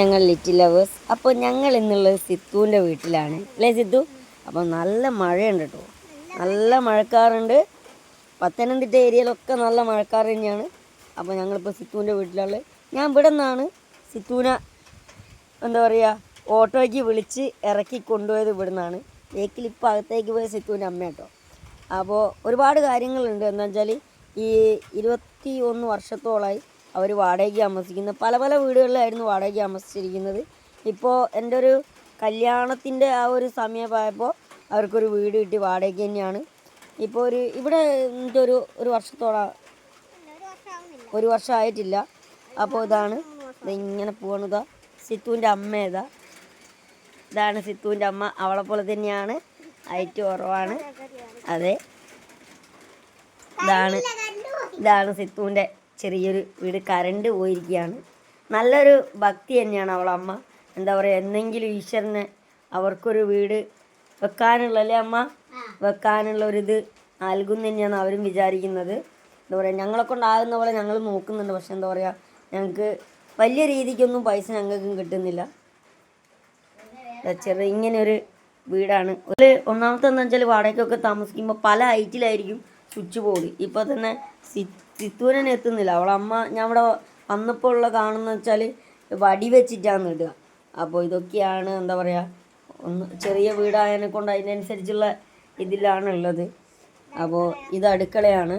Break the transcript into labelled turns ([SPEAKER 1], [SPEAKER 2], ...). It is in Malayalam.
[SPEAKER 1] ഞങ്ങൾ ലിറ്റിൽ ലവേഴ്സ്. അപ്പോൾ ഞങ്ങൾ ഇന്നുള്ളത് സിത്തുവിന്റെ വീട്ടിലാണ്. അല്ലേ സിത്തു അപ്പോൾ നല്ല മഴയുണ്ട് കേട്ടോ. നല്ല മഴക്കാറുണ്ട്. പത്തനംതിട്ട ഏരിയയിലൊക്കെ നല്ല മഴക്കാർ തന്നെയാണ്. അപ്പോൾ ഞങ്ങളിപ്പോൾ സിത്തുവിന്റെ വീട്ടിലാണ്. ഞാൻ ഇവിടെ നിന്നാണ് സിത്തുവിനെ എന്താ പറയുക ഓട്ടോയ്ക്ക് വിളിച്ച് ഇറക്കി കൊണ്ടുപോയത് ഇവിടെ നിന്നാണ്. ബേക്കിൽ ഇപ്പോൾ അകത്തേക്ക് പോയ സിത്തുവിന്റെ അമ്മ കേട്ടോ. അപ്പോൾ ഒരുപാട് കാര്യങ്ങളുണ്ട്. എന്താ വെച്ചാൽ ഈ ഇരുപത്തി ഒന്ന് വർഷത്തോളമായി അവർ വാടകയ്ക്ക് താമസിക്കുന്നത്. പല പല വീടുകളിലായിരുന്നു വാടകയ്ക്ക് താമസിച്ചിരിക്കുന്നത്. ഇപ്പോൾ എന്റെ ഒരു കല്യാണത്തിന്റെ ആ ഒരു സമയമായപ്പോൾ അവർക്കൊരു വീട് കിട്ടി വാടകയ്ക്ക് തന്നെയാണ്. ഇപ്പോൾ ഒരു ഇവിടെ ഒരു ഒരു വർഷത്തോളം ഒരു വർഷമായിട്ടില്ല. അപ്പോൾ ഇതാണ് ഇത് ഇങ്ങനെ പോണതാ സിത്തുവിന്റെ അമ്മ ഏതാ ഇതാണ് സിത്തുവിന്റെ അമ്മ. അവളെ പോലെ തന്നെയാണ്. ഹൈറ്റ് കുറവാണ്. അതെ. ഇതാണ് ഇതാണ് സിത്തുവിന്റെ ചെറിയൊരു വീട് കരണ്ട് പോയിരിക്കുകയാണ്. നല്ലൊരു ഭക്തി തന്നെയാണ് അവളമ്മ അമ്മ. എന്താ പറയുക എന്നെങ്കിലും ഈശ്വരനെ അവർക്കൊരു വീട് വെക്കാനുള്ള അല്ലേ അമ്മ? വെക്കാനുള്ള ഒരിത് നൽകും തന്നെയാണ് അവരും വിചാരിക്കുന്നത്. എന്താ പറയുക ഞങ്ങളെ കൊണ്ടാകുന്ന പോലെ ഞങ്ങൾ നോക്കുന്നുണ്ട്. പക്ഷെ എന്താ പറയുക ഞങ്ങൾക്ക് വലിയ രീതിക്കൊന്നും പൈസ ഞങ്ങൾക്കും കിട്ടുന്നില്ല. ചെറിയ ഇങ്ങനെ ഒരു വീടാണ്. ഒരു ഒന്നാമത്തെ എന്താ വെച്ചാൽ വാടകയ്ക്കൊക്കെ താമസിക്കുമ്പോൾ പല ഹൈറ്റിലായിരിക്കും സ്വിച്ച് ബോർഡ് ഇപ്പോൾ തന്നെ സി സിത്തൂരനെ എത്തുന്നില്ല. അവളെ അമ്മ ഞാൻ ഇവിടെ വന്നപ്പോൾ ഉള്ള കാണുന്ന വെച്ചാൽ വടി വെച്ചിട്ടാണ് ഇടുക. അപ്പോൾ ഇതൊക്കെയാണ് എന്താ പറയുക ഒന്ന് ചെറിയ വീടായതിനെ കൊണ്ട് അതിനനുസരിച്ചുള്ള ഇതിലാണ് ഉള്ളത് അപ്പോൾ ഇത് അടുക്കളയാണ്.